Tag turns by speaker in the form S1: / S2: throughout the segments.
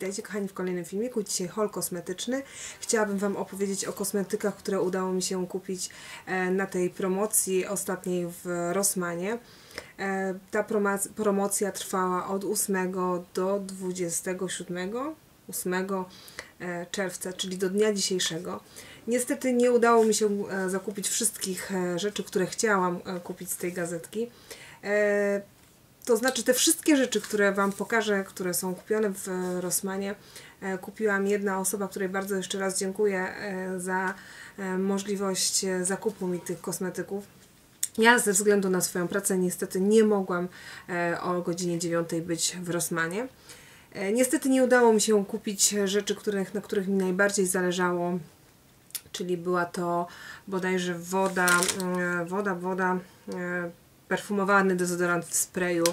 S1: Witajcie kochani w kolejnym filmiku. Dzisiaj haul kosmetyczny. Chciałabym Wam opowiedzieć o kosmetykach, które udało mi się kupić e, na tej promocji ostatniej w Rossmanie. E, ta promocja trwała od 8 do 27 8 e, czerwca, czyli do dnia dzisiejszego. Niestety nie udało mi się zakupić wszystkich rzeczy, które chciałam kupić z tej gazetki. To znaczy te wszystkie rzeczy, które Wam pokażę, które są kupione w Rossmanie, e, kupiłam jedna osoba, której bardzo jeszcze raz dziękuję e, za e, możliwość zakupu mi tych kosmetyków. Ja ze względu na swoją pracę niestety nie mogłam o godzinie 9 być w Rossmanie. Niestety nie udało mi się kupić rzeczy, których, na których mi najbardziej zależało, czyli była to bodajże woda, woda, woda, perfumowany dezodorant w sprayu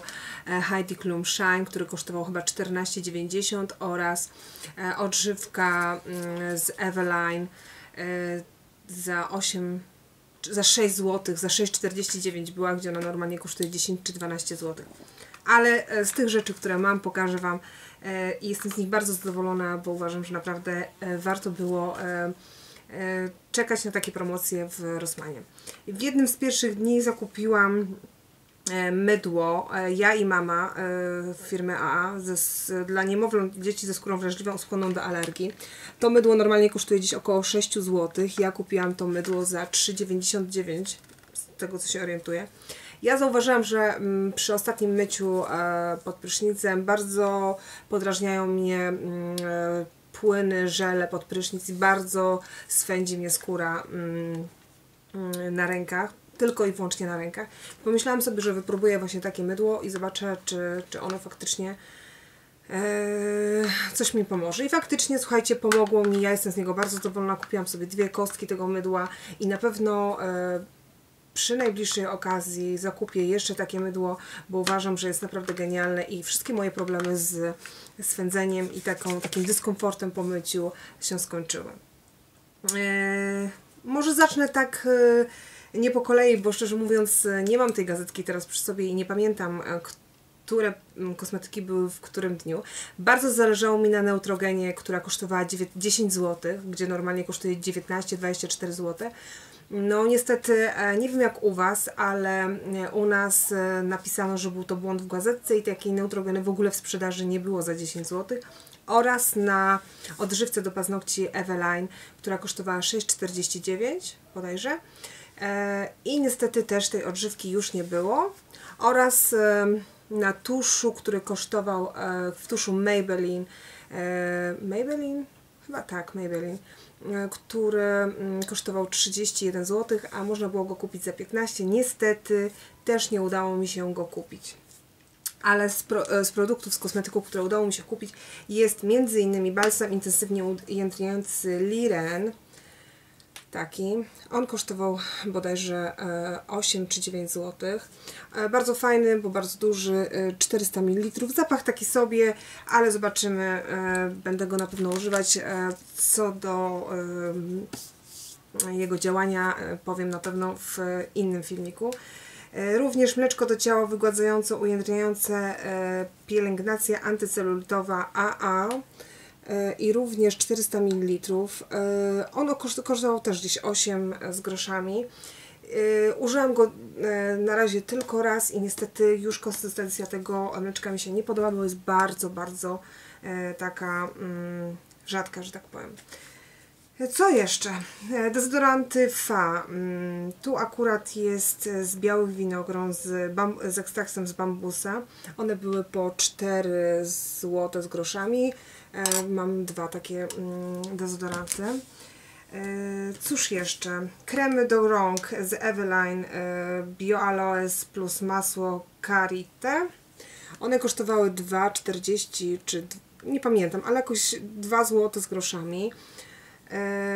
S1: e, Heidi Klum Shine, który kosztował chyba 14,90 oraz e, odżywka mm, z Eveline e, za 8 za 6 zł, za 6,49 była, gdzie ona normalnie kosztuje 10 czy 12 zł. Ale z tych rzeczy, które mam, pokażę Wam i jestem z nich bardzo zadowolona, bo uważam, że naprawdę warto było czekać na takie promocje w Rossmanie. W jednym z pierwszych dni zakupiłam e, mydło, e, ja i mama firmy AA ze, dla niemowląt dzieci ze skórą wrażliwą skłonną do alergii. To mydło normalnie kosztuje gdzieś około 6 zł. Ja kupiłam to mydło za 3,99 z tego co się orientuję. Ja zauważyłam, że mm, przy ostatnim myciu pod prysznicem bardzo podrażniają mnie mm, płyny, żele pod prysznic i bardzo swędzi mnie skóra mm, mm, na rękach tylko i wyłącznie na rękach. Pomyślałam sobie, że wypróbuję właśnie takie mydło i zobaczę, czy, czy ono faktycznie e, coś mi pomoże. I faktycznie, słuchajcie, pomogło mi. Ja jestem z niego bardzo zadowolona. Kupiłam sobie dwie kostki tego mydła i na pewno e, przy najbliższej okazji zakupię jeszcze takie mydło, bo uważam, że jest naprawdę genialne i wszystkie moje problemy z swędzeniem i taką, takim dyskomfortem po myciu się skończyły. Eee, może zacznę tak e, nie po kolei, bo szczerze mówiąc nie mam tej gazetki teraz przy sobie i nie pamiętam, e, które kosmetyki były w którym dniu. Bardzo zależało mi na neutrogenie, która kosztowała 10 zł, gdzie normalnie kosztuje 19-24 zł. No niestety, e, nie wiem jak u Was, ale e, u nas e, napisano, że był to błąd w gazetce i takiej neutrogeny w ogóle w sprzedaży nie było za 10 zł oraz na odżywce do paznokci Eveline, która kosztowała 6,49 bodajże i niestety też tej odżywki już nie było oraz na tuszu, który kosztował w tuszu Maybelline Maybelline? Chyba tak, Maybelline który mm, kosztował 31 zł, a można było go kupić za 15. Niestety też nie udało mi się go kupić. Ale z, pro, e, z produktów, z kosmetyków, które udało mi się kupić jest m.in. balsam intensywnie ujędrniający Liren taki. On kosztował bodajże 8 e, czy 9 zł. E, bardzo fajny, bo bardzo duży, 400 e, ml. Zapach taki sobie, ale zobaczymy. Będę go na pewno używać. Co do jego działania powiem na pewno w innym filmiku. Również mleczko do ciała wygładzające, ujędrniające pielęgnacja antycelulitowa AA i również 400 ml. E, ono kosztowało też gdzieś 8 z groszami. E, użyłam go na razie tylko raz i niestety już konsystencja tego mleczka mi się nie podoba, bo jest bardzo, bardzo taka mm, rzadka, że tak powiem. Co jeszcze? Dezodoranty Fa. Mm, tu akurat jest z białych winogron z, z ekstraktem z bambusa. One były po 4 zł z groszami. E, mam dwa takie mm, dezodoranty. E, cóż jeszcze? Kremy do rąk z Eveline e, Bio Aloes plus masło Karite. One kosztowały 2,40 czy nie pamiętam, ale jakoś 2 zł z groszami.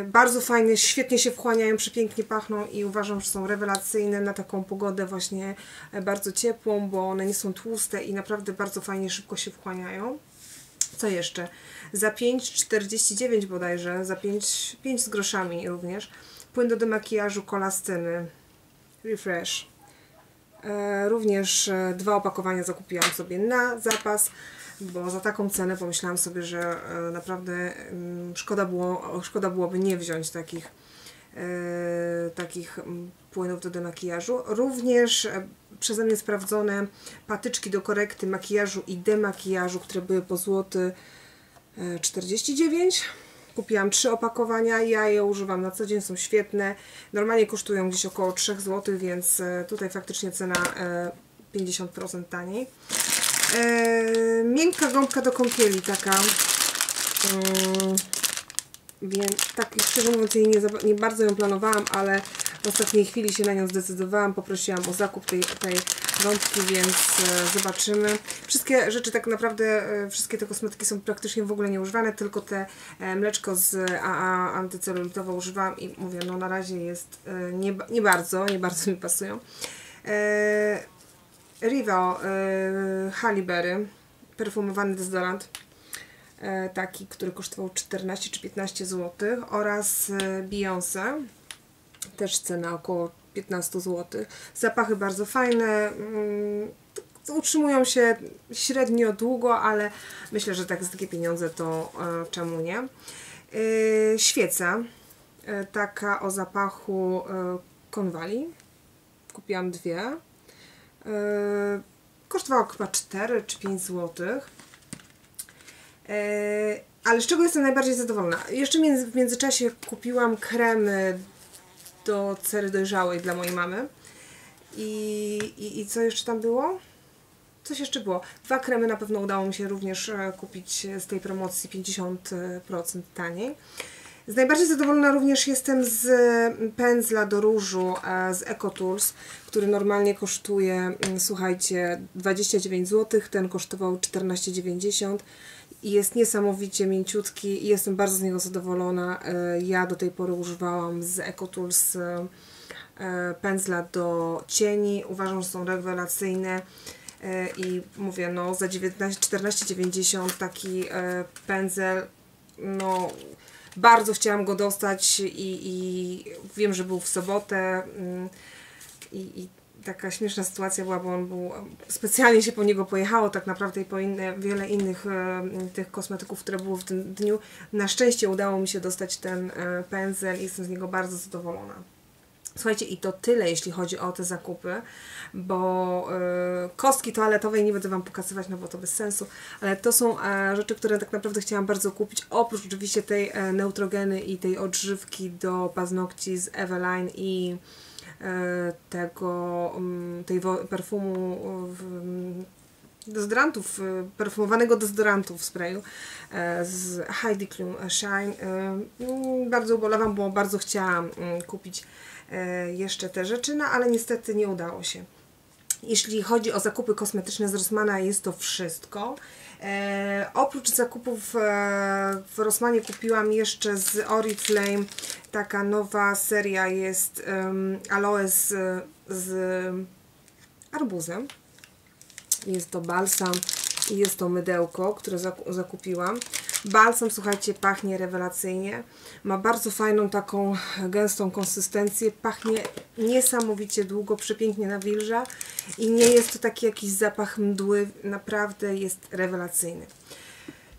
S1: Bardzo fajne, świetnie się wchłaniają, przepięknie pachną i uważam, że są rewelacyjne na taką pogodę właśnie bardzo ciepłą, bo one nie są tłuste i naprawdę bardzo fajnie, szybko się wchłaniają. Co jeszcze? Za 5,49 bodajże, za 5, 5 z groszami również. Płyn do demakijażu kolastyny. Refresh. E, również e, dwa opakowania zakupiłam sobie na zapas. Bo za taką cenę pomyślałam sobie, że e, naprawdę mm, szkoda, było, szkoda byłoby nie wziąć takich, e, takich mm, płynów do demakijażu. Również e, przeze mnie sprawdzone patyczki do korekty makijażu i demakijażu, które były po złoty 49. Kupiłam trzy opakowania, ja je używam na co dzień, są świetne. Normalnie kosztują gdzieś około 3 zł, więc tutaj faktycznie cena 50% taniej. E, miękka gąbka do kąpieli taka. Mm, więc tak szczerze mówiąc jej nie, nie, bardzo ją planowałam, ale w ostatniej chwili się na nią zdecydowałam. Poprosiłam o zakup tej, tej gąbki, więc e, zobaczymy. Wszystkie rzeczy tak naprawdę, e, wszystkie te kosmetyki są praktycznie w ogóle nieużywane, tylko te e, mleczko z AA antycelulitowo używałam i mówię, no na razie jest e, nie, nie bardzo, nie bardzo mi pasują. E, Rivo yy, perfumowany dezodorant, yy, taki, który kosztował 14 czy 15 zł oraz yy, Beyoncé, też cena około 15 zł. Zapachy bardzo fajne, yy, utrzymują się średnio długo, ale myślę, że tak za takie pieniądze to czemu nie. Yy, świeca, taka o zapachu konwali, kupiłam dwie Yy, kosztowało chyba 4 czy 5 zł. Yy, ale z czego jestem najbardziej zadowolona? Jeszcze w międzyczasie kupiłam kremy do cery dojrzałej dla mojej mamy. I, i, I co jeszcze tam było? Coś jeszcze było. Dwa kremy na pewno udało mi się również e, kupić z tej promocji 50% taniej. Z najbardziej zadowolona również jestem z pędzla do różu e, z EcoTools, który normalnie kosztuje, mm, słuchajcie, 29 zł, ten kosztował 14,90 i jest niesamowicie mięciutki i jestem bardzo z niego zadowolona. E, ja do tej pory używałam z EcoTools e, pędzla do cieni, uważam, że są rewelacyjne. I mówię, no za 14,90 taki pędzel, no bardzo chciałam go dostać i, i wiem, że był w sobotę mm, i, i taka śmieszna sytuacja była, bo on był, specjalnie się po niego pojechało tak naprawdę i po inne, wiele innych tych kosmetyków, które były w tym dniu. Na szczęście udało mi się dostać ten e, pędzel i jestem z niego bardzo zadowolona. Słuchajcie, i to tyle, jeśli chodzi o te zakupy, bo y, kostki toaletowej nie będę Wam pokazywać, no bo to bez sensu, ale to są e, rzeczy, które tak naprawdę chciałam bardzo kupić, oprócz oczywiście tej e, neutrogeny i tej odżywki do paznokci z Eveline i e, tego, mm, tej perfumu dezodorantów, perfumowanego dezodorantu w sprayu z Heidi Klum Shine. Mm, bardzo ubolewam, bo bardzo chciałam mm, kupić E, jeszcze te rzeczy, no ale niestety nie udało się. Jeśli chodzi o zakupy kosmetyczne z Rossmana, jest to wszystko. E, oprócz zakupów e, w Rossmanie kupiłam jeszcze z Oriflame taka nowa seria jest um, aloe z, z arbuzem. Jest to balsam i jest to mydełko, które zakupiłam. Balsam, słuchajcie, pachnie rewelacyjnie. Ma bardzo fajną, taką gęstą konsystencję. Pachnie niesamowicie długo, przepięknie nawilża i nie jest to taki jakiś zapach mdły. Naprawdę jest rewelacyjny.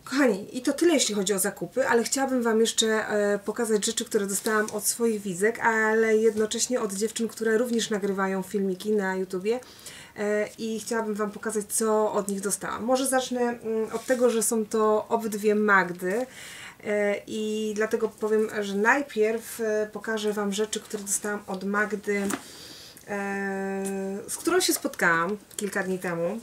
S1: Kochani, i to tyle jeśli chodzi o zakupy, ale chciałabym Wam jeszcze e, pokazać rzeczy, które dostałam od swoich widzek, ale jednocześnie od dziewczyn, które również nagrywają filmiki na YouTubie. E, i chciałabym Wam pokazać, co od nich dostałam. Może zacznę mm, od tego, że są to obydwie Magdy e, i dlatego powiem, że najpierw e, pokażę Wam rzeczy, które dostałam od Magdy, z którą się spotkałam kilka dni temu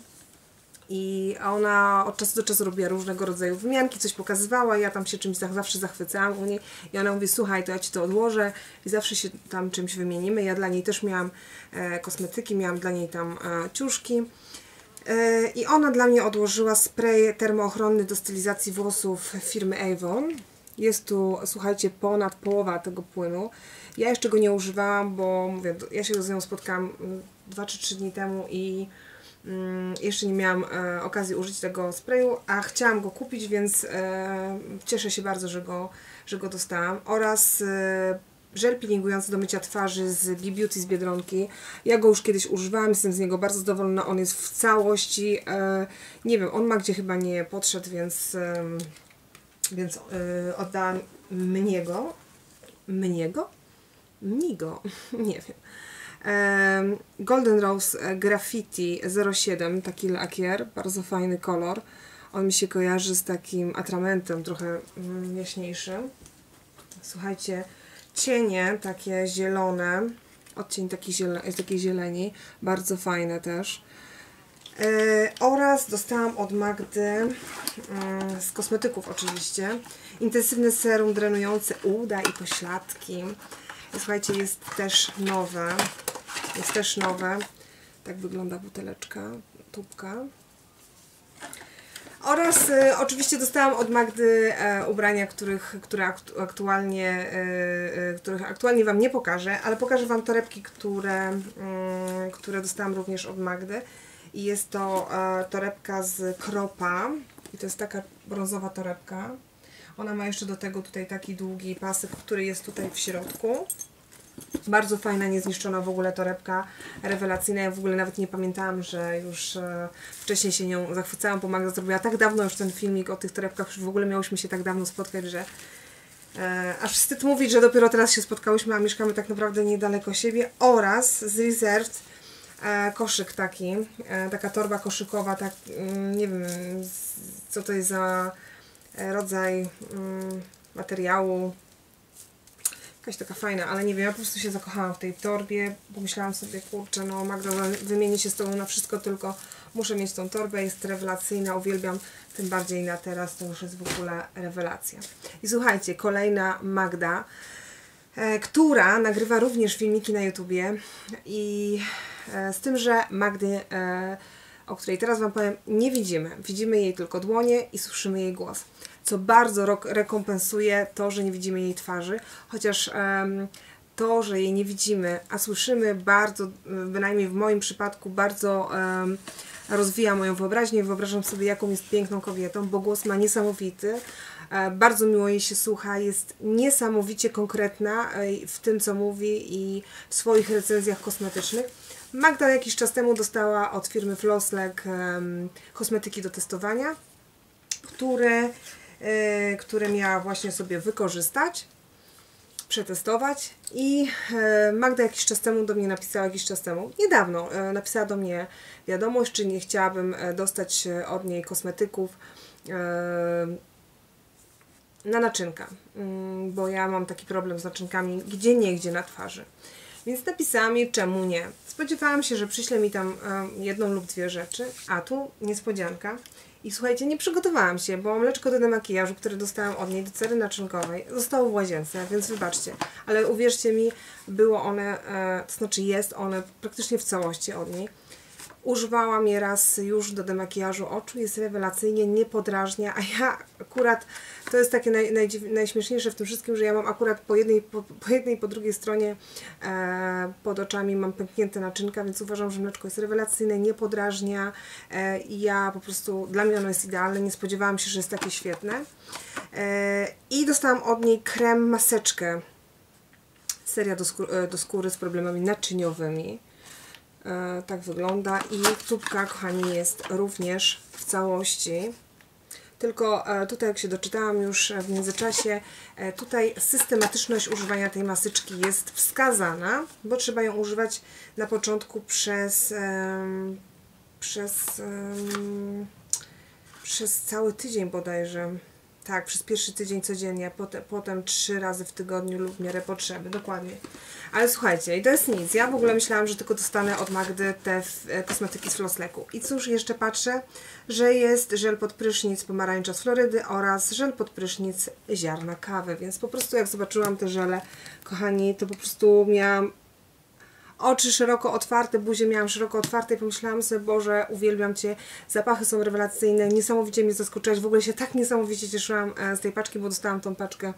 S1: i ona od czasu do czasu robiła różnego rodzaju wymianki, coś pokazywała, ja tam się czymś zawsze zachwycałam u niej i ona mówi, słuchaj, to ja Ci to odłożę i zawsze się tam czymś wymienimy. Ja dla niej też miałam e, kosmetyki, miałam dla niej tam e, ciuszki. E, I ona dla mnie odłożyła spray termoochronny do stylizacji włosów firmy Avon. Jest tu, słuchajcie, ponad połowa tego płynu. Ja jeszcze go nie używałam, bo mówię, ja się z nią spotkałam 2 czy 3 dni temu i Mm, jeszcze nie miałam e, okazji użyć tego sprayu, a chciałam go kupić, więc e, cieszę się bardzo, że go, że go dostałam. Oraz e, żel peelingujący do mycia twarzy z B-Beauty z Biedronki. Ja go już kiedyś używałam, jestem z niego bardzo zadowolona. On jest w całości, nie wiem, on ma gdzie chyba nie podszedł, więc, więc oddałam mnie go. Mnie go? Mnigo, nie wiem. E, Golden Rose Graffiti 07, taki lakier, bardzo fajny kolor. On mi się kojarzy z takim atramentem trochę mm, jaśniejszym. Słuchajcie, cienie takie zielone, odcień taki ziele, takiej zieleni, bardzo fajne też. Yy, oraz dostałam od Magdy yy, z kosmetyków oczywiście intensywny serum drenujący uda i pośladki. Słuchajcie, jest też nowe. Jest też nowe. Tak wygląda buteleczka, tubka. Oraz y, oczywiście dostałam od Magdy e, ubrania, których, które aktu, aktualnie, e, których aktualnie Wam nie pokażę, ale pokażę Wam torebki, które, mm, które dostałam również od Magdy. I jest to e, torebka z kropa. I to jest taka brązowa torebka. Ona ma jeszcze do tego tutaj taki długi pasek, który jest tutaj w środku. Bardzo fajna, niezniszczona w ogóle torebka, rewelacyjna. Ja w ogóle nawet nie pamiętałam, że już e, wcześniej się nią zachwycałam, bo Magda zrobiła tak dawno już ten filmik o tych torebkach, już w ogóle miałyśmy się tak dawno spotkać, że e, aż wstyd mówić, że dopiero teraz się spotkałyśmy, a mieszkamy tak naprawdę niedaleko siebie. Oraz z Reserved e, koszyk taki, e, taka torba koszykowa, tak, mm, nie wiem co to jest za rodzaj mm, materiału, jakaś taka fajna, ale nie wiem, ja po prostu się zakochałam w tej torbie, pomyślałam sobie, kurczę, no Magda, wymienię się z Tobą na wszystko, tylko muszę mieć tą torbę, jest rewelacyjna, uwielbiam, tym bardziej na teraz, to już jest w ogóle rewelacja. I słuchajcie, kolejna Magda, e, która nagrywa również filmiki na YouTubie i e, z tym, że Magdy, e, o której teraz Wam powiem, nie widzimy. Widzimy jej tylko dłonie i słyszymy jej głos co bardzo rekompensuje to, że nie widzimy jej twarzy, chociaż um, to, że jej nie widzimy, a słyszymy bardzo, bynajmniej w moim przypadku, bardzo um, rozwija moją wyobraźnię. Wyobrażam sobie, jaką jest piękną kobietą, bo głos ma niesamowity. E, bardzo miło jej się słucha, jest niesamowicie konkretna e, w tym, co mówi i w swoich recenzjach kosmetycznych. Magda jakiś czas temu dostała od firmy Flosslek um, kosmetyki do testowania, które E, które miała właśnie sobie wykorzystać, przetestować i e, Magda jakiś czas temu do mnie napisała, jakiś czas temu, niedawno, e, napisała do mnie wiadomość, czy nie chciałabym dostać od niej kosmetyków na naczynka, mm, bo ja mam taki problem z naczynkami gdzie niegdzie na twarzy. Więc napisałam jej, czemu nie. Spodziewałam się, że przyśle mi tam jedną lub dwie rzeczy, a tu niespodzianka. I słuchajcie, nie przygotowałam się, bo mleczko do demakijażu, które dostałam od niej do cery naczynkowej, zostało w łazience, więc wybaczcie. Ale uwierzcie mi, było one, e, to znaczy jest one praktycznie w całości od niej. Używałam je raz już do demakijażu oczu, jest rewelacyjnie, nie podrażnia, a ja akurat, to jest takie naj, naj, najśmieszniejsze w tym wszystkim, że ja mam akurat po jednej po, po jednej po drugiej stronie e, pod oczami mam pęknięte naczynka, więc uważam, że mleczko jest rewelacyjne, nie podrażnia e, i ja po prostu, dla mnie ono jest idealne, nie spodziewałam się, że jest takie świetne. E, I dostałam od niej krem maseczkę, seria do, e, do skóry z problemami naczyniowymi. E, tak wygląda i tubka, kochani, jest również w całości. Tylko e, tutaj, jak się doczytałam już w międzyczasie, e, tutaj systematyczność używania tej masyczki jest wskazana, bo trzeba ją używać na początku przez, przez, przez cały tydzień bodajże. Tak, przez pierwszy tydzień codziennie, potem, potem trzy razy w tygodniu lub miarę potrzeby, dokładnie. Ale słuchajcie, i to jest nic. Ja w ogóle myślałam, że tylko dostanę od Magdy te e, kosmetyki z Flossleku. I cóż, jeszcze patrzę, że jest żel pod prysznic pomarańcza z Florydy oraz żel pod prysznic ziarna kawy. Więc po prostu jak zobaczyłam te żele, kochani, to po prostu miałam oczy szeroko otwarte, buzię miałam szeroko otwarte i pomyślałam sobie, Boże, uwielbiam Cię, zapachy są rewelacyjne, niesamowicie mnie zaskoczyłaś, w ogóle się tak niesamowicie cieszyłam e, z tej paczki, bo dostałam tą paczkę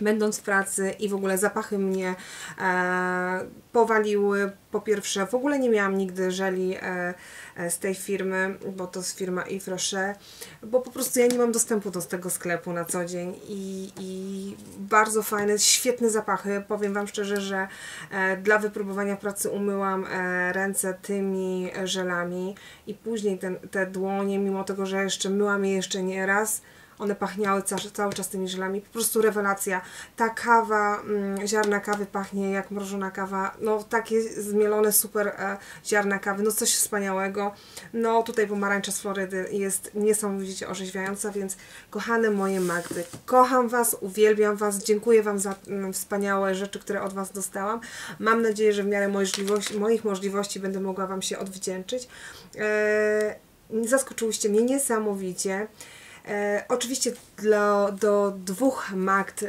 S1: będąc w pracy i w ogóle zapachy mnie e, powaliły. Po pierwsze, w ogóle nie miałam nigdy żeli e, e, z tej firmy, bo to jest firma Yves Rocher, bo po prostu ja nie mam dostępu do tego sklepu na co dzień i, i bardzo fajne, świetne zapachy. Powiem Wam szczerze, że e, dla wypróbowania pracy umyłam e, ręce tymi żelami i później ten, te dłonie, mimo tego, że jeszcze myłam je jeszcze nie raz, one pachniały cały, czas tymi żelami. Po prostu rewelacja. Ta kawa, mm, ziarna kawy pachnie jak mrożona kawa. No takie zmielone super e, ziarna kawy. No coś wspaniałego. No tutaj pomarańcza z Florydy jest niesamowicie orzeźwiająca, więc kochane moje Magdy, kocham Was, uwielbiam Was, dziękuję Wam za mm, wspaniałe rzeczy, które od Was dostałam. Mam nadzieję, że w miarę moich możliwości będę mogła Wam się odwdzięczyć. E, zaskoczyłyście mnie niesamowicie. E, oczywiście dla, do dwóch Magd e,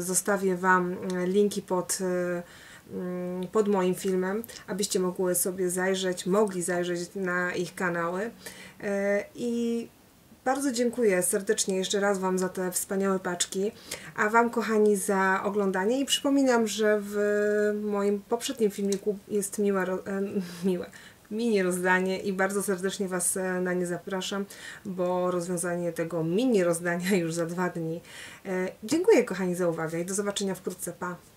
S1: zostawię Wam e, linki pod, e, mm, pod moim filmem, abyście mogły sobie zajrzeć, mogli zajrzeć na ich kanały. E, I bardzo dziękuję serdecznie jeszcze raz Wam za te wspaniałe paczki, a Wam kochani za oglądanie i przypominam, że w moim poprzednim filmiku jest miłe, e, miłe mini rozdanie i bardzo serdecznie Was e, na nie zapraszam, bo rozwiązanie tego mini rozdania już za dwa dni. E, Dziękuję kochani za uwagę i do zobaczenia wkrótce. Pa!